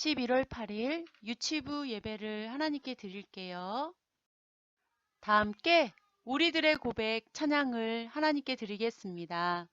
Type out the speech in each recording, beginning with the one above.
11월 8일 유치부 예배를 하나님께 드릴게요. 다 함께 우리들의 고백 찬양을 하나님께 드리겠습니다.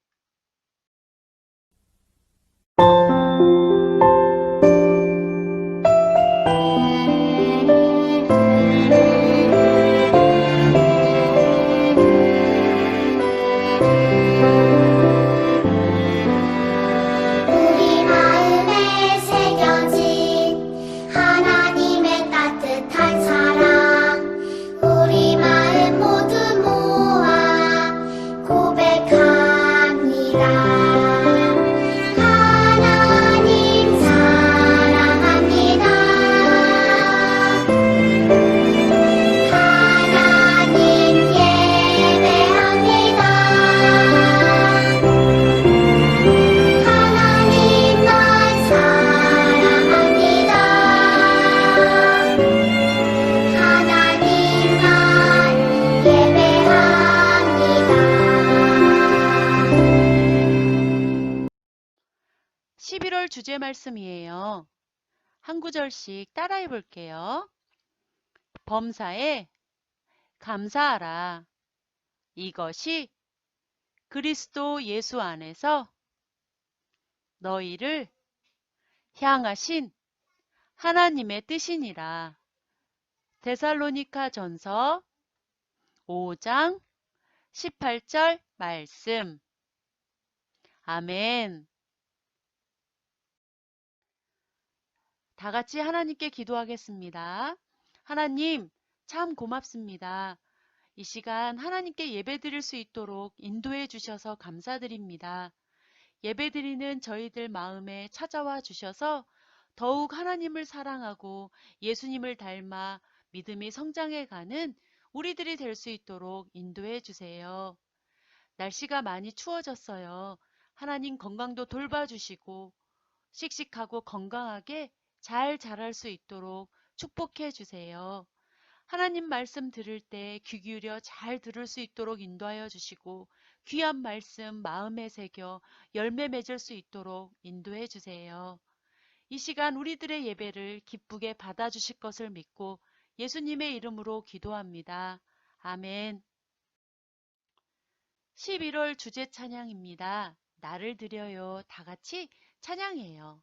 11월 주제 말씀이에요. 한 구절씩 따라해 볼게요. 범사에 감사하라. 이것이 그리스도 예수 안에서 너희를 향하신 하나님의 뜻이니라. 데살로니카 전서 5장 18절 말씀. 아멘. 다 같이 하나님께 기도하겠습니다. 하나님, 참 고맙습니다. 이 시간 하나님께 예배드릴 수 있도록 인도해 주셔서 감사드립니다. 예배드리는 저희들 마음에 찾아와 주셔서 더욱 하나님을 사랑하고 예수님을 닮아 믿음이 성장해 가는 우리들이 될 수 있도록 인도해 주세요. 날씨가 많이 추워졌어요. 하나님 건강도 돌봐주시고 씩씩하고 건강하게 잘 자랄 수 있도록 축복해 주세요. 하나님 말씀 들을 때 귀 기울여 잘 들을 수 있도록 인도하여 주시고 귀한 말씀 마음에 새겨 열매 맺을 수 있도록 인도해 주세요. 이 시간 우리들의 예배를 기쁘게 받아주실 것을 믿고 예수님의 이름으로 기도합니다. 아멘. 11월 주제 찬양입니다. 나를 드려요. 다 같이 찬양해요.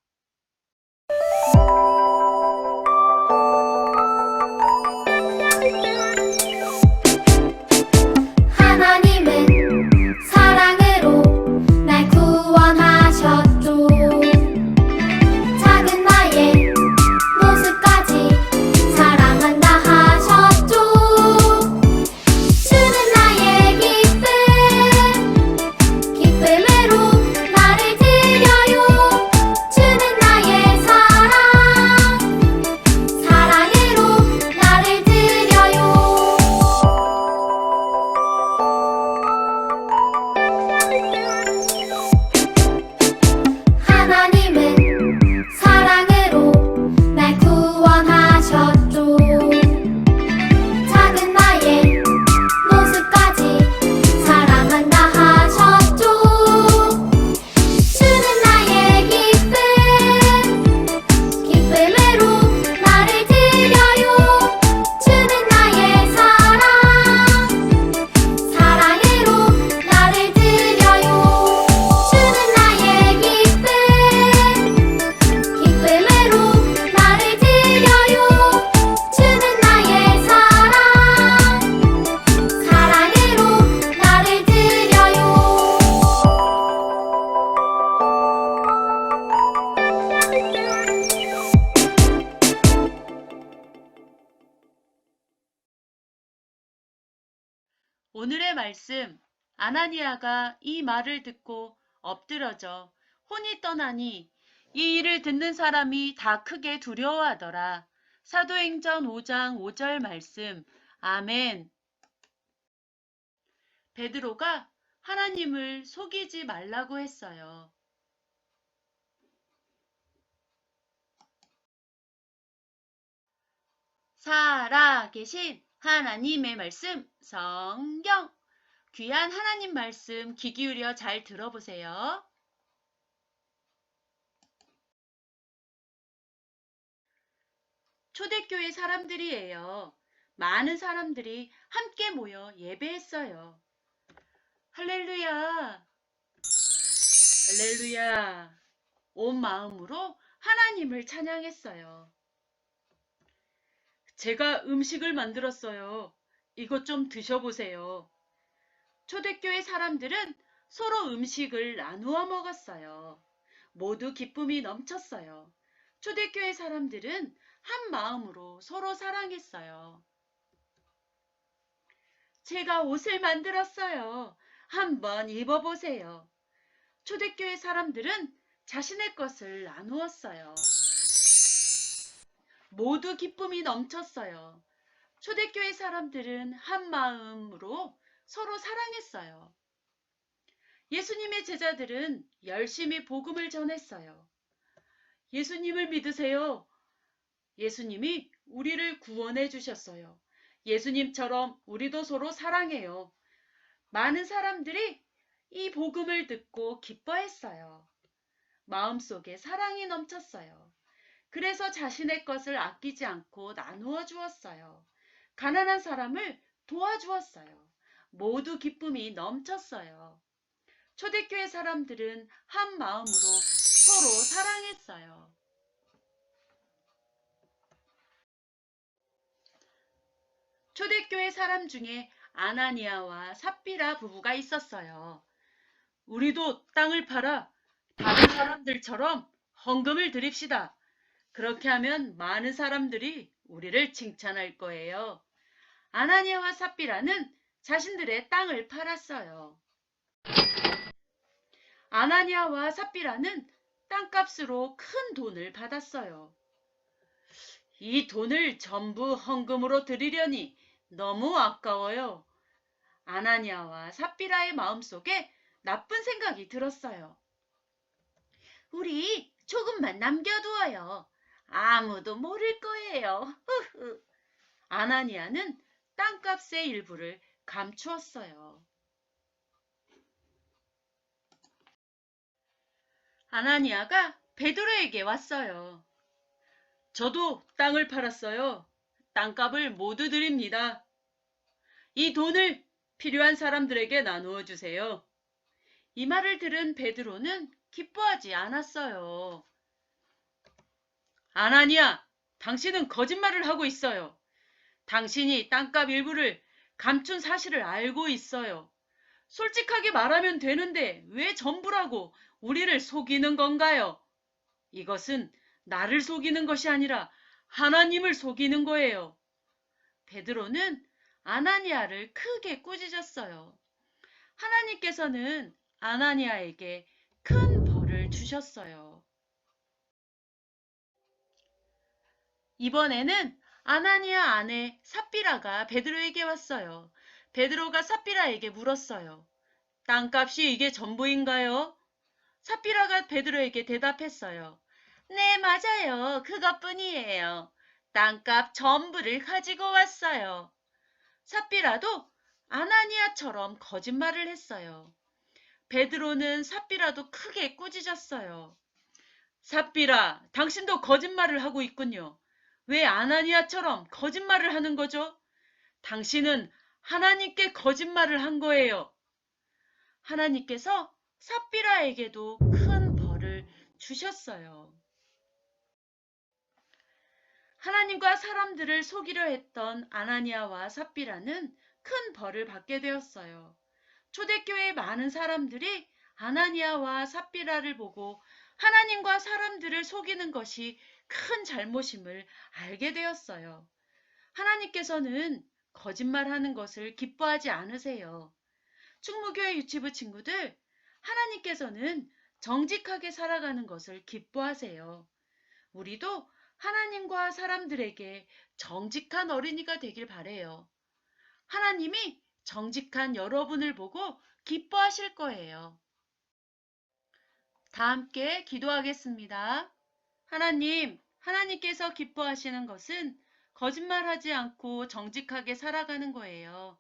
오늘의 말씀 아나니아가 이 말을 듣고 엎드러져 혼이 떠나니 이 일을 듣는 사람이 다 크게 두려워하더라. 사도행전 5장 5절 말씀. 아멘. 베드로가 하나님을 속이지 말라고 했어요. 살아계신 하나님의 말씀 성경 귀한 하나님 말씀 귀 기울여 잘 들어보세요. 초대교회 사람들이에요. 많은 사람들이 함께 모여 예배했어요. 할렐루야! 할렐루야! 온 마음으로 하나님을 찬양했어요. 제가 음식을 만들었어요. 이것 좀 드셔보세요. 초대교회 사람들은 서로 음식을 나누어 먹었어요. 모두 기쁨이 넘쳤어요. 초대교회 사람들은 한 마음으로 서로 사랑했어요. 제가 옷을 만들었어요. 한번 입어보세요. 초대교회 사람들은 자신의 것을 나누었어요. 모두 기쁨이 넘쳤어요. 초대교회 사람들은 한 마음으로 서로 사랑했어요. 예수님의 제자들은 열심히 복음을 전했어요. 예수님을 믿으세요. 예수님이 우리를 구원해 주셨어요. 예수님처럼 우리도 서로 사랑해요. 많은 사람들이 이 복음을 듣고 기뻐했어요. 마음속에 사랑이 넘쳤어요. 그래서 자신의 것을 아끼지 않고 나누어 주었어요. 가난한 사람을 도와주었어요. 모두 기쁨이 넘쳤어요. 초대교회 사람들은 한 마음으로 서로 사랑했어요. 초대교회 사람 중에 아나니아와 삽비라 부부가 있었어요. 우리도 땅을 팔아 다른 사람들처럼 헌금을 드립시다. 그렇게 하면 많은 사람들이 우리를 칭찬할 거예요. 아나니아와 삽비라는 자신들의 땅을 팔았어요. 아나니아와 삽비라는 땅값으로 큰 돈을 받았어요. 이 돈을 전부 헌금으로 드리려니 너무 아까워요. 아나니아와 삽비라의 마음속에 나쁜 생각이 들었어요. 우리 조금만 남겨두어요. 아무도 모를 거예요. 아나니아는 땅값의 일부를 감추었어요. 아나니아가 베드로에게 왔어요. 저도 땅을 팔았어요. 땅값을 모두 드립니다. 이 돈을 필요한 사람들에게 나누어 주세요. 이 말을 들은 베드로는 기뻐하지 않았어요. 아나니아, 당신은 거짓말을 하고 있어요. 당신이 땅값 일부를 감춘 사실을 알고 있어요. 솔직하게 말하면 되는데 왜 전부라고 우리를 속이는 건가요? 이것은 나를 속이는 것이 아니라 하나님을 속이는 거예요. 베드로는 아나니아를 크게 꾸짖었어요. 하나님께서는 아나니아에게 큰 벌을 주셨어요. 이번에는 아나니아 아내 삽비라가 베드로에게 왔어요. 베드로가 삽비라에게 물었어요. 땅값이 이게 전부인가요? 삽비라가 베드로에게 대답했어요. 네, 맞아요. 그것뿐이에요. 땅값 전부를 가지고 왔어요. 삽비라도 아나니아처럼 거짓말을 했어요. 베드로는 삽비라도 크게 꾸짖었어요. 삽비라, 당신도 거짓말을 하고 있군요. 왜 아나니아처럼 거짓말을 하는 거죠? 당신은 하나님께 거짓말을 한 거예요. 하나님께서 삽비라에게도 큰 벌을 주셨어요. 하나님과 사람들을 속이려 했던 아나니아와 삽비라는 큰 벌을 받게 되었어요. 초대교회의 많은 사람들이 아나니아와 삽비라를 보고 하나님과 사람들을 속이는 것이 큰 잘못임을 알게 되었어요. 하나님께서는 거짓말하는 것을 기뻐하지 않으세요. 충무교회 유치부 친구들, 하나님께서는 정직하게 살아가는 것을 기뻐하세요. 우리도 하나님과 사람들에게 정직한 어린이가 되길 바래요. 하나님이 정직한 여러분을 보고 기뻐하실 거예요. 다 함께 기도하겠습니다. 하나님, 하나님께서 기뻐하시는 것은 거짓말하지 않고 정직하게 살아가는 거예요.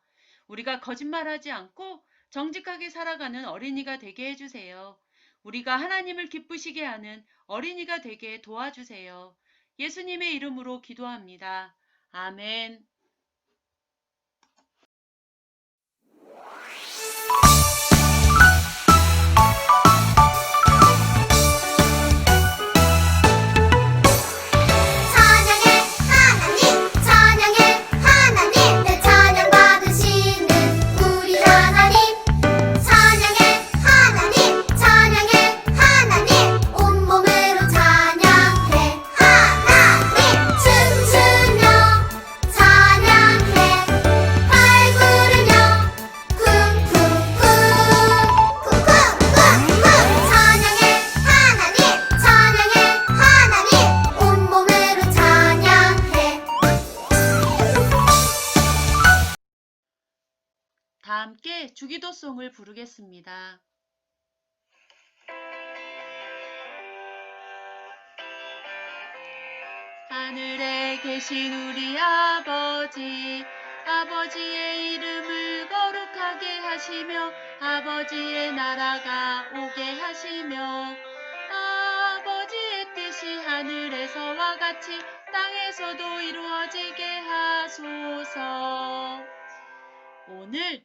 우리가 거짓말하지 않고 정직하게 살아가는 어린이가 되게 해주세요. 우리가 하나님을 기쁘시게 하는 어린이가 되게 도와주세요. 예수님의 이름으로 기도합니다. 아멘. 주기도송을 부르겠습니다. 하늘에 계신 우리 아버지, 아버지의 이름을 거룩하게 하시며, 아버지의 나라가 오게 하시며, 아버지의 뜻이 하늘에서와 같이 땅에서도 이루어지게 하소서. 오늘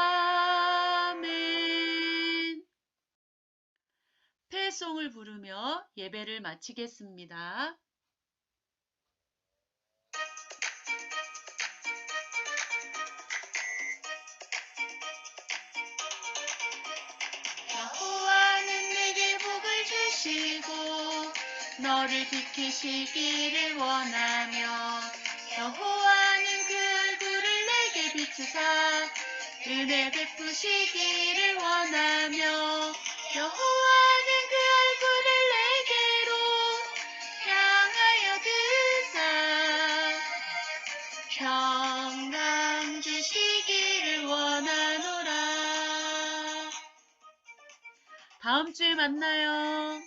패송을 부르며 예배를 마치겠습니다. 여호와는 내게 복을 주시고 너를 지키시기를 원하며 여호와는 그 얼굴을 내게 비추사 은혜 베푸시기를 원하며 여호와는 다음 주에 만나요.